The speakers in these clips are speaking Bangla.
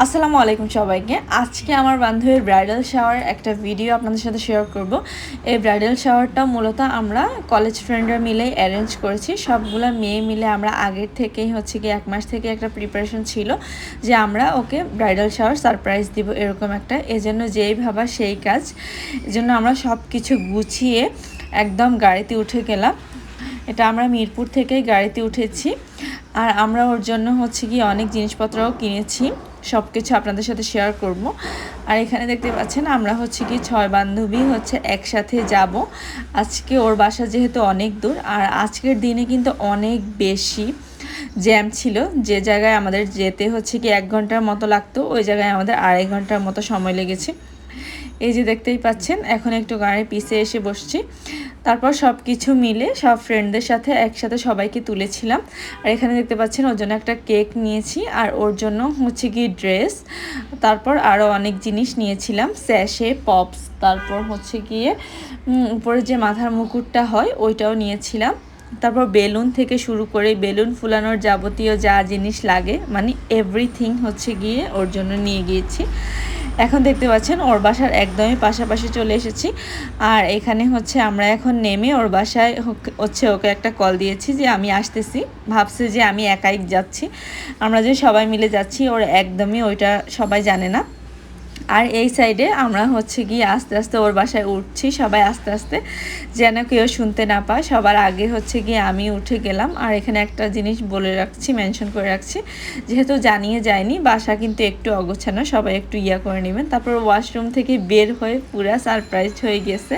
আসসালামু আলাইকুম সবাইকে। আজকে আমার বান্ধবীর ব্রাইডাল শাওয়ার একটা ভিডিও আপনাদের সাথে শেয়ার করব। এই ব্রাইডাল শাওয়ারটা মূলত আমরা কলেজ ফ্রেন্ডরা মিলে অ্যারেঞ্জ করেছি। সবগুলো মেয়ে মিলে আমরা আগের থেকেই হচ্ছে কি এক মাস থেকে একটা প্রিপারেশন ছিল যে আমরা ওকে ব্রাইডাল শাওয়ার সারপ্রাইজ দিব এরকম একটা। এজন্য যেই ভাবা সেই কাজ। এজন্য আমরা সব কিছু গুছিয়ে একদম গাড়িতে উঠে গেলাম। এটা আমরা মিরপুর থেকে গাড়িতে উঠেছি। আর আমরা ওর জন্য হচ্ছে কি অনেক জিনিসপত্রও কিনেছি। সব কিছু আপনাদের সাথে শেয়ার করব। আর এখানে দেখতে পাচ্ছেন, আমরা হচ্ছে কি ছয় বান্ধবী হচ্ছে একসাথে যাব। আজকে ওর বাসা যেহেতু অনেক দূর, আর আজকের দিনে কিন্তু অনেক বেশি জ্যাম ছিল। যে জায়গায় আমাদের যেতে হচ্ছে কি এক ঘণ্টার মতো লাগতো, ওই জায়গায় আমাদের আড়াই ঘণ্টার মতো সময় লেগেছে। এই যে দেখতেই পাচ্ছেন, এখন একটু গাড়ির পিছে এসে বসছি। তারপর সব কিছু মিলে সব ফ্রেন্ডদের সাথে একসাথে সবাইকে তুলেছিলাম। আর এখানে দেখতে পাচ্ছেন ওর জন্য একটা কেক নিয়েছি আর ওর জন্য হচ্ছে কি ড্রেস তারপর আরও অনেক জিনিস নিয়েছিলাম স্যাশে পপস তারপর হচ্ছে গিয়ে উপরে যে মাথার মুকুটটা হয় ওইটাও নিয়েছিলাম। তারপর বেলুন থেকে শুরু করে বেলুন ফুলানোর যাবতীয় যা জিনিস লাগে মানে এভরিথিং হচ্ছে গিয়ে ওর জন্য নিয়ে গিয়েছি। এখন দেখতে পাচ্ছেন ওর বাসার একদমই পাশাপাশি চলে এসেছি। আর এখানে হচ্ছে আমরা এখন নেমে ওর বাসায় হচ্ছে ওকে একটা কল দিয়েছি যে আমি আসতেছি। ভাবছে যে আমি একাই যাচ্ছি। আমরা যে সবাই মিলে যাচ্ছি, ওর একদমই ওইটা সবাই জানে না। আর এই সাইডে আমরা হচ্ছে গিয়ে আস্তে আস্তে ওর বাসায় উঠছি। সবাই আস্তে আস্তে যেন কেউ শুনতে না পায়। সবার আগে হচ্ছে গিয়ে আমি উঠে গেলাম। আর এখানে একটা জিনিস বলে রাখছি, মেনশন করে রাখছি। যেহেতু জানিয়ে যায়নি, বাসা কিন্তু একটু অগোছানো। সবাই একটু ইয়া করে নেবেন। তারপর ওয়াশরুম থেকে বের হয়ে পুরা সারপ্রাইজ হয়ে গেছে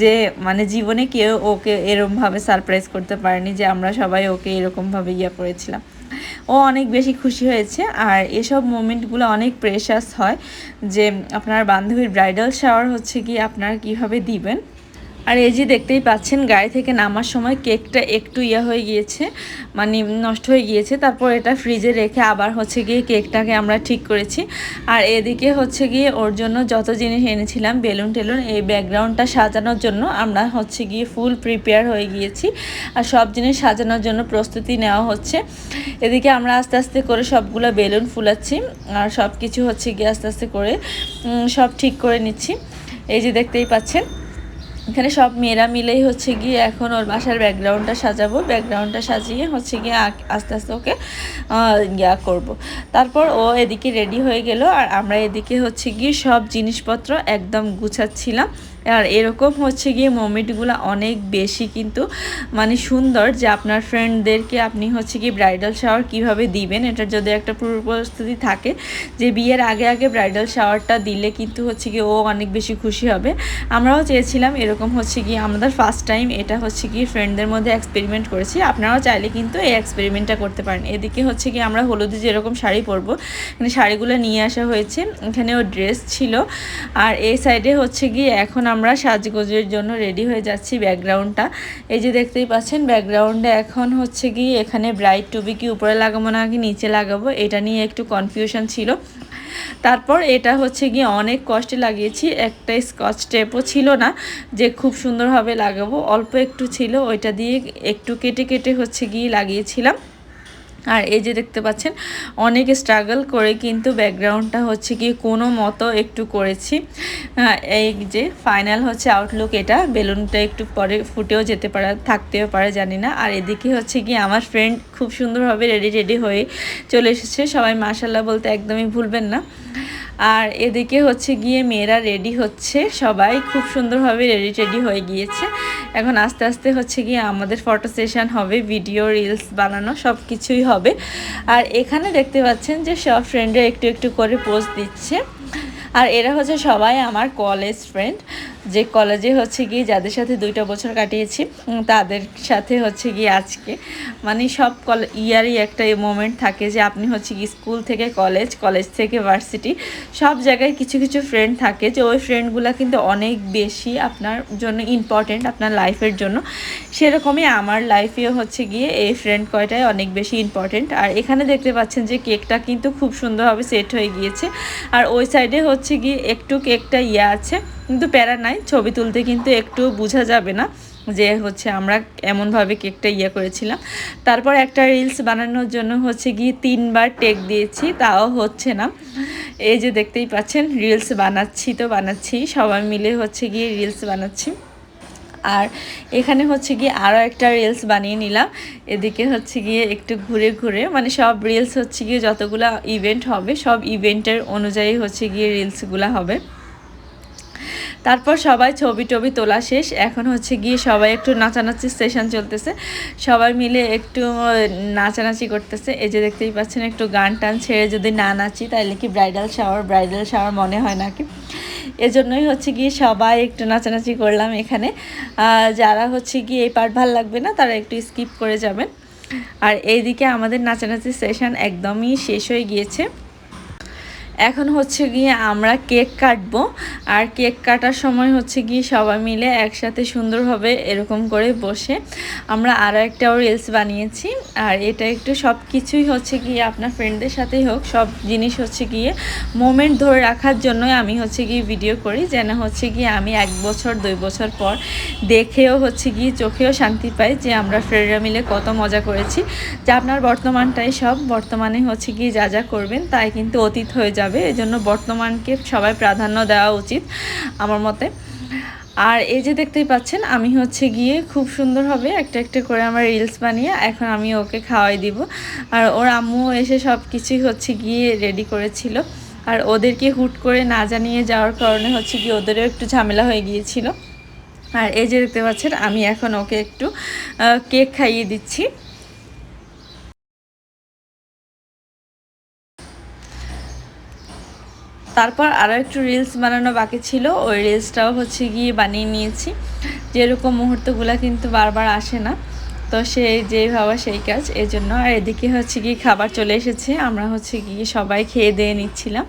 যে মানে জীবনে কেউ ওকে এরমভাবে সারপ্রাইজ করতে পারেনি যে, আমরা সবাই ওকে এরকমভাবে ইয়া করেছিলাম। ও অনেক বেশি খুশি হয়েছে আর এসব মোমেন্টগুলো অনেক প্রেশাস হয় যে আপনার বান্ধবীর ব্রাইডাল শাওয়ার হচ্ছে কি আপনারা কীভাবে দিবেন? আর এই যে দেখতেই পাচ্ছেন, গাড়ি থেকে নামার সময় কেকটা একটু ইয়া হয়ে গিয়েছে মানে নষ্ট হয়ে গিয়েছে। তারপর এটা ফ্রিজে রেখে আবার হচ্ছে গিয়ে কেকটাকে আমরা ঠিক করেছি। আর এদিকে হচ্ছে গিয়ে ওর জন্য যত জিনিস এনেছিলাম, বেলুন টেলুন, এই ব্যাকগ্রাউন্ডটা সাজানোর জন্য আমরা হচ্ছে গিয়ে ফুল প্রিপেয়ার হয়ে গিয়েছি। আর সব জিনিস সাজানোর জন্য প্রস্তুতি নেওয়া হচ্ছে। এদিকে আমরা আস্তে আস্তে করে সবগুলো বেলুন ফুলাচ্ছি, আর সব কিছু হচ্ছে গিয়ে আস্তে আস্তে করে সব ঠিক করে নিচ্ছি। এই যে দেখতেই পাচ্ছেন এখানে সব মেয়েরা মিলেই হচ্ছে গিয়ে এখন ওর বাসার ব্যাকগ্রাউন্ডটা সাজাবো। ব্যাকগ্রাউন্ডটা সাজিয়ে হচ্ছে গিয়ে আস্তে আস্তে ওকে ইয়া করব। তারপর ও এদিকে রেডি হয়ে গেল আর আমরা এদিকে হচ্ছে গিয়ে সব জিনিসপত্র একদম গুছাচ্ছিলাম। আর এরকম হচ্ছে গিয়ে মোমেন্টগুলো অনেক বেশি কিন্তু মানে সুন্দর যে আপনার ফ্রেন্ডদেরকে আপনি হচ্ছে কি ব্রাইডাল শাওয়ার কীভাবে দিবেন এটার যদি একটা পূর্ব প্রস্তুতি থাকে যে বিয়ের আগে আগে ব্রাইডাল শাওয়ারটা দিলে কিন্তু হচ্ছে কি ও অনেক বেশি খুশি হবে। আমরাও চেয়েছিলাম এরকম হচ্ছে কি আমাদের ফার্স্ট টাইম এটা হচ্ছে কি ফ্রেন্ডদের মধ্যে এক্সপেরিমেন্ট করেছি। আপনারাও চাইলে কিন্তু এই এক্সপেরিমেন্টটা করতে পারেন। এদিকে হচ্ছে কি আমরা হলুদে যেরকম শাড়ি পরবো, এখানে শাড়িগুলো নিয়ে আসা হয়েছে। এখানেও ড্রেস ছিল। আর এই সাইডে হচ্ছে গিয়ে এখন আমরা সাজগোজের জন্য রেডি হয়ে যাচ্ছি ব্যাকগ্রাউন্ডটা এই যে দেখতেই পাচ্ছেন ব্যাকগ্রাউন্ডে এখন হচ্ছে কি এখানে ব্রাইট টুবি কি উপরে লাগাবো না কি নিচে লাগাবো, এটা নিয়ে একটু কনফিউশন ছিল। তারপর এটা হচ্ছে গিয়ে অনেক কষ্টে লাগিয়েছি, একটা স্কচ টেপও ছিল না যে খুব সুন্দরভাবে লাগাবো, অল্প একটু ছিল, ওইটা দিয়ে একটু কেটে কেটে হচ্ছে গিয়ে লাগিয়েছিলাম। আর এই যে দেখতে পাচ্ছেন, অনেক স্ট্রাগল করে কিন্তু ব্যাকগ্রাউন্ডটা হচ্ছে কি কোনো মতো একটু করেছি। এই যে ফাইনাল হচ্ছে আউটলুক এটা বেলুনটা একটু পরে ফুটেও যেতে পারে, থাকতেও পারে, জানি না। আর এদিকে হচ্ছে কি আমার ফ্রেন্ড খুব সুন্দরভাবে রেডি রেডি হয়ে চলে এসেছে। সবাই মার্শাল্লাহ বলতে একদমই ভুলবেন না। আর এদিকে হচ্ছে গিয়ে মেয়েরা রেডি হচ্ছে, সবাই খুব সুন্দরভাবে রেডি টেডি হয়ে গিয়েছে। এখন আস্তে আস্তে হচ্ছে গিয়ে আমাদের ফটো সেশন হবে ভিডিও রিলস বানানো সব কিছুই হবে। আর এখানে দেখতে পাচ্ছেন যে সব ফ্রেন্ডরা একটু একটু করে পোস্ট দিচ্ছে। আর এরা হচ্ছে সবাই আমার কলেজ ফ্রেন্ড যে কলেজে হচ্ছে গিয়ে যাদের সাথে দুইটা বছর কাটিয়েছি তাদের সাথে হচ্ছে গিয়ে আজকে। মানে সব কলে, ইয়ারই একটা মোমেন্ট থাকে যে আপনি হচ্ছে কি স্কুল থেকে কলেজ কলেজ থেকে ভার্সিটি সব জায়গায় কিছু কিছু ফ্রেন্ড থাকে যে ওই ফ্রেন্ডগুলো কিন্তু অনেক বেশি আপনার জন্য ইম্পর্টেন্ট আপনার লাইফের জন্য। সেরকমই আমার লাইফেও হচ্ছে গিয়ে এই ফ্রেন্ড কয়টাই অনেক বেশি ইম্পর্টেন্ট আর এখানে দেখতে পাচ্ছেন যে কেকটা কিন্তু খুব সুন্দরভাবে সেট হয়ে গিয়েছে। আর ওই সাইডে হচ্ছে গিয়ে একটু কেকটা ইয়ে আছে। কিন্তু প্যারা নাই, ছবি তুলতে কিন্তু একটু বোঝা যাবে না যে হচ্ছে আমরা এমনভাবে কেকটা ইয়ে করেছিলাম। তারপর একটা রিলস বানানোর জন্য হচ্ছে গিয়ে তিনবার টেক দিয়েছি, তাও হচ্ছে না। এই যে দেখতেই পাচ্ছেন, রিলস বানাচ্ছি তো বানাচ্ছি, সবাই মিলে হচ্ছে গিয়ে রিলস বানাচ্ছি। আর এখানে হচ্ছে গিয়ে আরও একটা রিলস বানিয়ে নিলাম, এদিকে হচ্ছে গিয়ে একটু ঘুরে ঘুরে মানে সব রিলস হচ্ছে গিয়ে যতগুলো ইভেন্ট হবে, সব ইভেন্টের অনুযায়ী হচ্ছে গিয়ে রিলসগুলো হবে। তারপর সবাই ছবি টবি তোলা শেষ। এখন হচ্ছে গিয়ে সবাই একটু নাচানাচি সেশন চলতেছে। সবাই মিলে একটু নাচানাচি করতেছে। এই যে দেখতেই পাচ্ছেন, একটু গান টান ছেড়ে যদি না নাচি তাহলে কি ব্রাইডাল শাওয়ার ব্রাইডাল শাওয়ার মনে হয় নাকি? এজন্যই হচ্ছে গিয়ে সবাই একটু নাচানাচি করলাম এখানে। যারা হচ্ছে গিয়ে এই পার্ট ভালো লাগবে না, তারা একটু স্কিপ করে যাবেন। আর এইদিকে আমাদের নাচানাচি সেশন একদমই শেষ হয়ে গিয়েছে। এখন হচ্ছে গিয়ে আমরা কেক কাটবো। আর কেক কাটার সময় হচ্ছে গিয়ে সবাই মিলে একসাথে সুন্দরভাবে এরকম করে বসে আমরা আরও একটাও রিলস বানিয়েছি। আর এটা একটু সব কিছুই হচ্ছে গিয়ে আপনার ফ্রেন্ডদের সাথেই হোক, সব জিনিস হচ্ছে গিয়ে মোমেন্ট ধরে রাখার জন্যই আমি হচ্ছে গিয়ে ভিডিও করি, যেন হচ্ছে গিয়ে আমি এক বছর, দুই বছর পর দেখেও হচ্ছে গিয়ে চোখেও শান্তি পাই যে আমরা ফ্রেন্ডরা মিলে কত মজা করেছি। যে আপনার বর্তমানটাই সব, বর্তমানে হচ্ছে গিয়ে যা যা করবেন তাই কিন্তু অতীত হয়ে যাবে। যাবে, এজন্য বর্তমানকে সবাই প্রাধান্য দেওয়া উচিত আমার মতে। আর এই যে দেখতেই পাচ্ছেন, আমি হচ্ছে গিয়ে খুব সুন্দরভাবে একটা একটা করে আমার রিলস বানিয়ে এখন আমি ওকে খাওয়াই দিব। আর ওর আম্মু এসে সব কিছুই হচ্ছে গিয়ে রেডি করেছিল। আর ওদেরকে হুট করে না জানিয়ে যাওয়ার কারণে হচ্ছে গিয়ে ওদেরও একটু ঝামেলা হয়ে গিয়েছিল। আর এই যে দেখতে পাচ্ছেন, আমি এখন ওকে একটু কেক খাইয়ে দিচ্ছি। তারপর আরও একটু রিলস বানানো বাকি ছিল। ওই রিলসটাও হচ্ছে গিয়ে বানিয়ে নিয়েছি। যেরকম মুহূর্তগুলো কিন্তু বারবার আসে না। তো সেই যেই ভাবা সেই কাজ। এই জন্য আর এদিকে হচ্ছে গিয়ে খাবার চলে এসেছে। আমরা হচ্ছে গিয়ে সবাই খেয়ে দিয়ে নিচ্ছিলাম।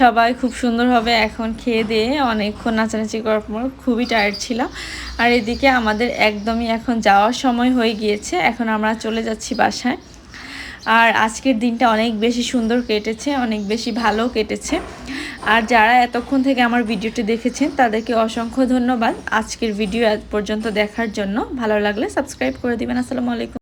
সবাই খুব সুন্দরভাবে এখন খেয়ে দিয়ে অনেকক্ষণ নাচানাচি করার পর খুবই টায়ার্ড ছিলাম। আর এদিকে আমাদের একদমই এখন যাওয়ার সময় হয়ে গিয়েছে। এখন আমরা চলে যাচ্ছি বাসায়। আর আজকের দিনটা অনেক বেশি সুন্দর কেটেছে, অনেক বেশি ভালো কেটেছে। আর যারা এতক্ষণ থেকে আমার ভিডিওটি দেখেছেন, তাদেরকে অসংখ্য ধন্যবাদ। আজকের ভিডিও পর্যন্ত দেখার জন্য। ভালো লাগলে সাবস্ক্রাইব করে দিবেন। আসসালামু আলাইকুম।